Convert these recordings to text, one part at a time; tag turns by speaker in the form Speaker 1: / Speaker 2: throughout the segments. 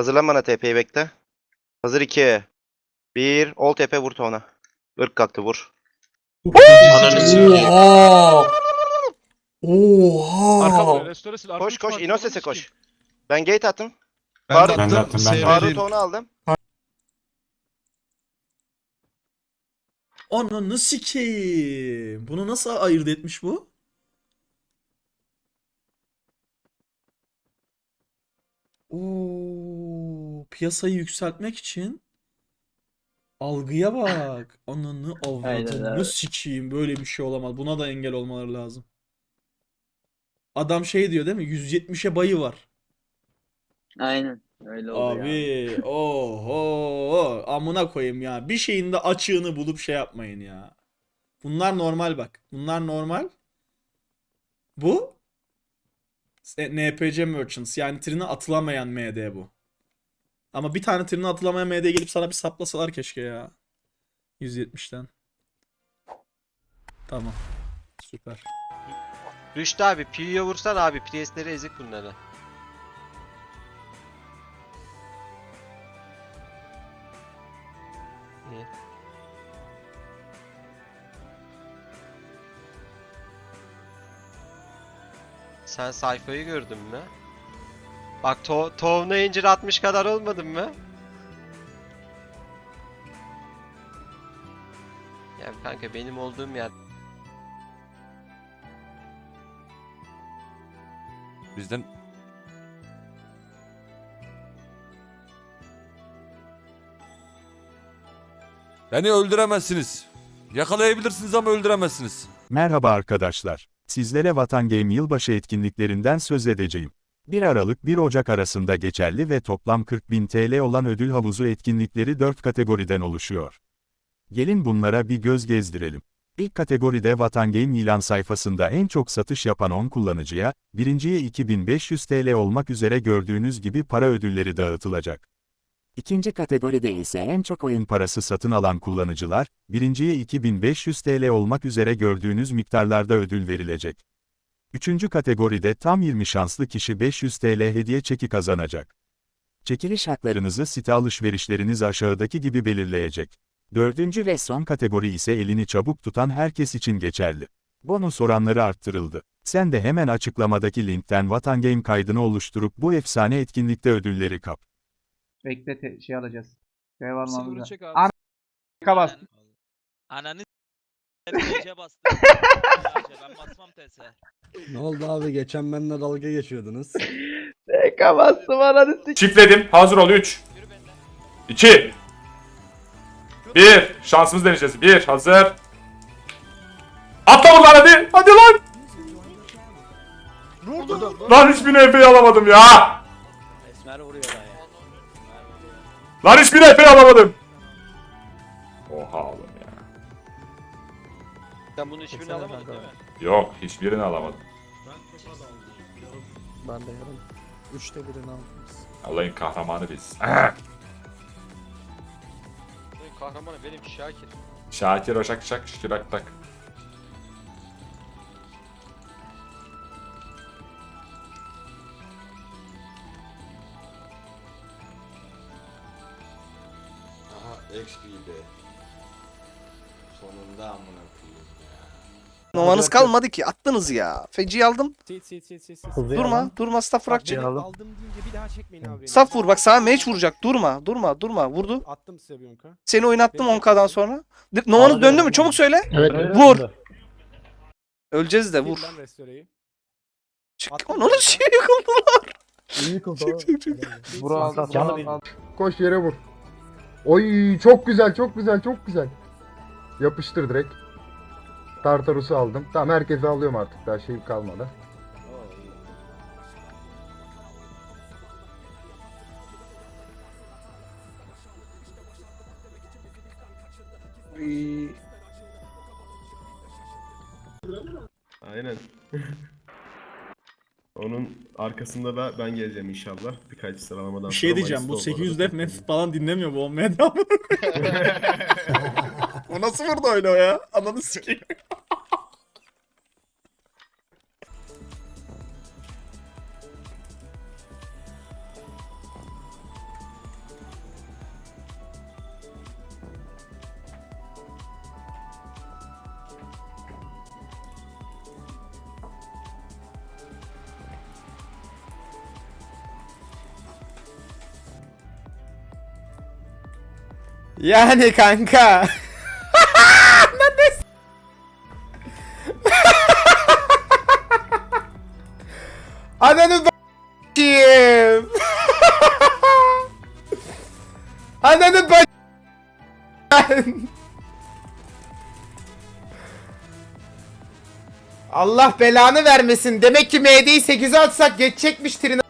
Speaker 1: Hazırlan bana TP'yi bekle. Hazır 2. 1. Ol TP vur ona. Irk kalktı vur.
Speaker 2: Ananı sikeyim.
Speaker 3: Oha! Oha!
Speaker 4: Restore sil.
Speaker 1: Koş koş Inoses'e koş. Ben gate attım.
Speaker 2: Ben de attım.
Speaker 5: Ben de attım, ben de
Speaker 2: Seyredin.
Speaker 1: Faruk onu aldım.
Speaker 3: Ananı sikeyim. Bunu nasıl ayırt etmiş bu? Oo, piyasayı yükseltmek için algıya bak. Ananı avradını
Speaker 6: evet.
Speaker 3: sikeyim. Böyle bir şey olamaz. Buna da engel olmaları lazım. Abi şey diyor değil mi? 170'e bayı var.
Speaker 6: Aynen. Öyle oluyor.
Speaker 3: Abi oho amına koyayım ya. Bir şeyin de açığını bulup şey yapmayın ya. Bunlar normal bak. Bunlar normal. Bu NPC Merchants yani trine atılamayan MD bu. Ama bir tane trine atılamayan MD gelip sana bir saplasalar keşke ya. 170'ten. Tamam. Süper.
Speaker 2: Rüştü abi P'ye vursan abi Priestleri ezik bunları. Sen sayfayı gördün mü? Bak to Tohum'la incir atmış kadar olmadın mı? Ya kanka benim olduğum yer
Speaker 7: Bizden Beni öldüremezsiniz. Yakalayabilirsiniz ama öldüremezsiniz.
Speaker 5: Merhaba arkadaşlar. Sizlere Vatan Game yılbaşı etkinliklerinden söz edeceğim. 1 Aralık 1 Ocak arasında geçerli ve toplam 40.000 TL olan ödül havuzu etkinlikleri 4 kategoriden oluşuyor. Gelin bunlara bir göz gezdirelim. İlk kategoride Vatan Game ilan sayfasında en çok satış yapan 10 kullanıcıya, birinciye 2500 TL olmak üzere gördüğünüz gibi para ödülleri dağıtılacak. İkinci kategoride ise en çok oyun parası satın alan kullanıcılar, birinciye 2500 TL olmak üzere gördüğünüz miktarlarda ödül verilecek. Üçüncü kategoride tam 20 şanslı kişi 500 TL hediye çeki kazanacak. Çekiliş haklarınızı site alışverişleriniz aşağıdaki gibi belirleyecek. Dördüncü ve son kategori ise elini çabuk tutan herkes için geçerli. Bonus oranları arttırıldı. Sen de hemen açıklamadaki linkten Vatan Game kaydını oluşturup bu efsane etkinlikte ödülleri kap.
Speaker 8: Bekle te- şey alacağız. Şey var mı. Ana bas.
Speaker 9: Ananı TC bastım. ben basmam TS.
Speaker 10: Ne oldu abi geçen benimle dalga geçiyordunuz.
Speaker 8: K bastım ananı sik.
Speaker 11: Çiftledim. Hazır ol 3. 2. 1. Şansımız deneyeceğiz. 1. Hazır. Atla buradan hadi. Hadi lan. Lan hiçbir NF'yi alamadım ya.
Speaker 9: Esmer vuruyor lan ya.
Speaker 11: Lan hiçbir NF'yi alamadım. Oha oğlum ya.
Speaker 2: Sen bunun hiçbirini alamadın değil mi?
Speaker 11: Yok hiçbirini alamadım.
Speaker 10: ben de yarın. Üçte birini aldım.
Speaker 11: Allah'ın kahramanı biz.
Speaker 2: Senin kahramanı benim Şakir.
Speaker 11: Şakir Oşak Şak Şükür Aktak.
Speaker 7: Aha XP'de. Sonunda amına
Speaker 12: Novanız kalmadı ki. Attınız ya. Feci aldım.
Speaker 10: Sit sit sit sit sit.
Speaker 12: Durma. Durma staff bırak çek.
Speaker 10: Aldım deyince bir daha çekmeyin abi.
Speaker 12: Staff vur. Bak sana mage vuracak. Durma. Durma. Durma. Vurdu.
Speaker 10: Attım size bir onka.
Speaker 12: Seni oynattım 10k'dan sonra. D- Novanız döndü mü? Çabuk söyle. Vur. Öleceğiz de vur.
Speaker 10: Ben restoreyi.
Speaker 12: Çık.
Speaker 10: Attım.
Speaker 12: Onu şey yıkıldılar.
Speaker 10: Çık çık çık.
Speaker 8: Vur aldı. Vur aldı.
Speaker 5: Koş yere vur. Oy çok güzel çok güzel çok güzel. Yapıştır direkt. Tartarus'u aldım. Tamam herkese alıyorum artık daha şey kalmadı.
Speaker 4: Aynen. Onun arkasında da ben geleceğim inşallah. Birkaç sıralamadan
Speaker 3: Bir şey
Speaker 4: sonra
Speaker 3: diyeceğim. Bu
Speaker 4: Mayıs'ta
Speaker 3: 800
Speaker 4: olmalı.
Speaker 3: def nef falan dinlemiyor bu olmaya devam O nasıl vurdu öyle o ya? Ananı sikeyim.
Speaker 2: Yani kanka. Ananı b***yim. Ananı b***. Allah belanı vermesin. Demek ki MD'yi 8'e atsak geçecekmiş trine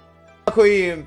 Speaker 2: koyayım.